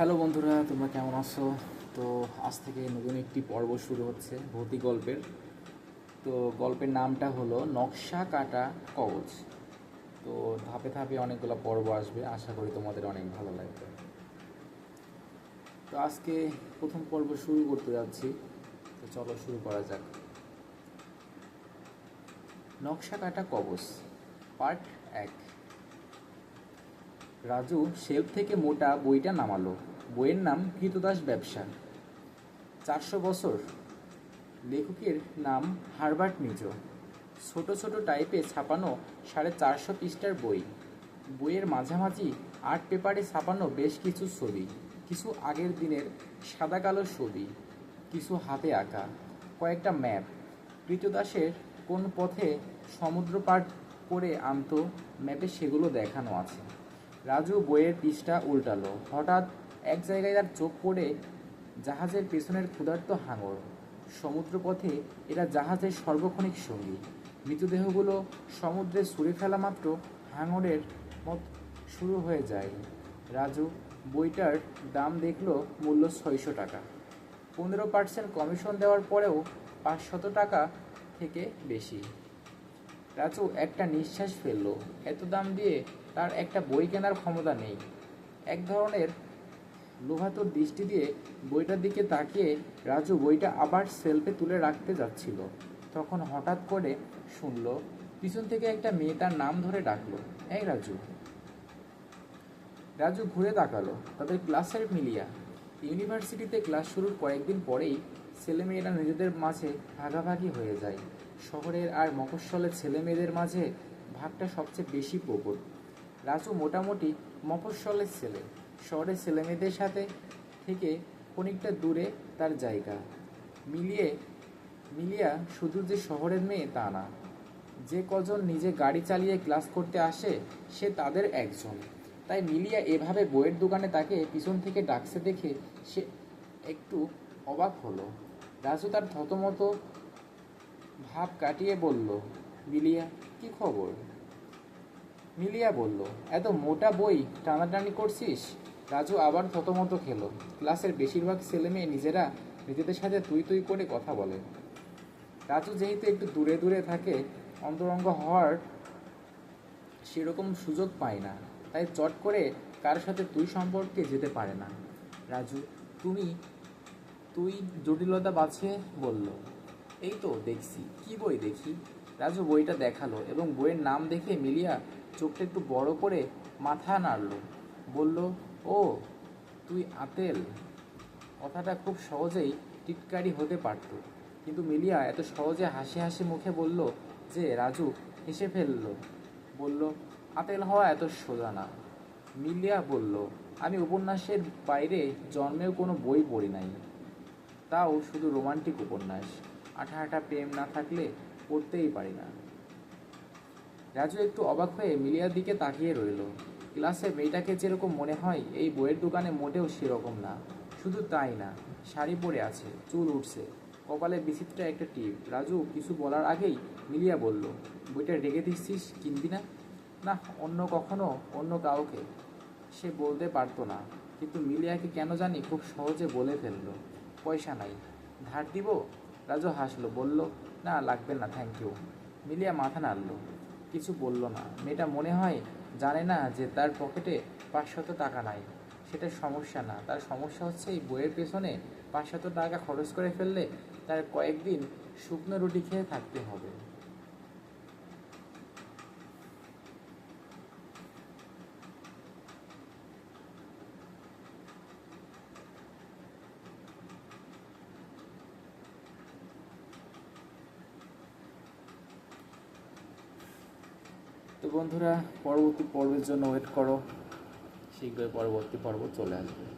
Hello বন্ধুরা, তোমরা কেমন আছো? তো আজ থেকে নতুন একটি পর্ব শুরু হচ্ছে ভৌতিক গল্পের। তো গল্পের নামটা হলো নকশা কাটা কবচ তো ধাপে ধাপে অনেকগুলো পর্ব আসবে, আশা করি তোমাদের অনেক ভালো লাগবে। তো আজকে প্রথম পর্ব শুরু করতে যাচ্ছি। তো চলো শুরু করা যাক। নকশা কাটা কবচ পার্ট এক। রাজু শেলফ থেকে মোটা বইটা নামালো। বইয়ের নাম কৃতদাস ব্যবসা। চারশো বছর। লেখকের নাম হারবার্ট মিজো। ছোট ছোট টাইপে ছাপানো সাড়ে চারশো পৃষ্ঠার বই। বইয়ের মাঝামাঝি আর্ট পেপারে ছাপানো বেশ কিছু ছবি, কিছু আগের দিনের সাদা কালো ছবি, কিছু হাতে আঁকা, কয়েকটা ম্যাপ। কৃতদাসের কোন পথে সমুদ্র পার করে আনত, ম্যাপে সেগুলো দেখানো আছে। রাজু বইয়ের পৃষ্ঠা উল্টালো। হঠাৎ এক জায়গায় তার চোখ পড়ে জাহাজের পেছনের ক্ষুধার্ত হাঙর। সমুদ্রপথে এরা জাহাজের সর্বক্ষণিক সঙ্গী। মৃতদেহগুলো সমুদ্রে ছুঁড়ে ফেলা মাত্র হাঙরের মত শুরু হয়ে যায়। রাজু বইটার দাম দেখল মূল্য ছয়শো টাকা। পনেরো পার্সেন্ট কমিশন দেওয়ার পরেও পাঁচশত টাকা থেকে বেশি। রাজু একটা নিঃশ্বাস ফেলল। এত দাম দিয়ে তার একটা বই কেনার ক্ষমতা নেই। এক ধরনের লোভাতুর দৃষ্টি দিয়ে বইটার দিকে তাকিয়ে রাজু বইটা আবার সেলফে তুলে রাখতে যাচ্ছিল। তখন হঠাৎ করে শুনল, পিছন থেকে একটা মেয়ে তার নাম ধরে ডাকলো, এই রাজু। রাজু ঘুরে তাকালো, তাদের ক্লাসের মিলিয়া। ইউনিভার্সিটিতে ক্লাস শুরুর কয়েকদিন পরেই ছেলেমেয়েরা নিজেদের মাঝে ভাগাভাগি হয়ে যায়। শহরের আর মফস্বলের ছেলেমেয়েদের মাঝে ভাগটা সবচেয়ে বেশি প্রবল। রাজু মোটামুটি মফস্বলের ছেলে। শহরের ছেলেমেয়েদের সাথে থেকে খানিকটা দূরে তার জায়গা। মিলিয়ে, মিলিয়া শুধু যে শহরের মেয়ে তা না, যে কজন নিজে গাড়ি চালিয়ে ক্লাস করতে আসে সে তাদের একজন। তাই মিলিয়া এভাবে বইয়ের দোকানে তাকে পিছন থেকে ডাকছে দেখে সে একটু অবাক হলো। রাজু তার থতমতো ভাব কাটিয়ে বলল, মিলিয়া, কি খবর? মিলিয়া বলল, এত মোটা বই টানাটানি করছিস? রাজু আবার থতমতো খেলো। ক্লাসের বেশিরভাগ ছেলেমেয়ে নিজেরা নিজেদের সাথে তুই তুই করে কথা বলে। রাজু যেহেতু একটু দূরে দূরে থাকে, অন্তরঙ্গ হওয়ার সেরকম সুযোগ পায় না। তাই চট করে কার সাথে তুই সম্পর্কে যেতে পারে না। রাজু, তুমি, তুই জটিলতা বাছে বলল। এই তো, দেখছি। কি বই দেখি? রাজু বইটা দেখাল এবং বইয়ের নাম দেখে মিলিয়া চোখটা একটু বড় করে মাথা নাড়ল। বলল ও, তুই আতেল। কথাটা খুব সহজেই টিটকারি হতে পারত। কিন্তু মিলিয়া এত সহজে হাসি হাসি মুখে বলল যে, রাজু, হেসে ফেলল। বলল, আতেল হওয়া এত সোজা না। মিলিয়া বলল, আমি উপন্যাসের বাইরে জন্মেও কোনো বই পড়ি নাই। তাও শুধু রোমান্টিক উপন্যাস। আঠা আঠা প্রেম না থাকলে পড়তেই পারি না। রাজু একটু অবাক হয়ে মিলিয়ার দিকে তাকিয়ে রইল। ক্লাসে মেয়েটাকে যেরকম মনে হয়, এই বইয়ের দোকানে মোটেও সেরকম না। শুধু তাই না, শাড়ি পরে আছে, চুল উঠছে। কপালে বিচিত্র একটা টিপ। রাজু কিছু বলার আগেই মিলিয়া বলল, বইটা রেগে দিচ্ছিস, কিনবি না? না, অন্য কখনো, অন্য কাউকে। সে বলতে পারতো না, কিন্তু মিলিয়াকে কেন জানি খুব সহজে বলে ফেলল, পয়সা নাই। ধার দিব? রাজু হাসলো, বলল, না, লাগবে না থ্যাংক ইউ মিলিয়া মাথা নাড়লো, কিছু বলল না। মেয়েটা মনে হয় জানে না যে তার পকেটে পাঁচশত টাকা নাই। সেটা সমস্যা না। তার সমস্যা হচ্ছে এই বইয়ের পেছনে পাঁচশত টাকা খরচ করে ফেললে তার কয়েকদিন শুকনো রুটি খেয়ে থাকতে হবে। তো বন্ধুরা পরবর্তী পর্বের জন্য ওয়েট করো। শীঘ্রই পরবর্তী পর্ব চলে আসবে।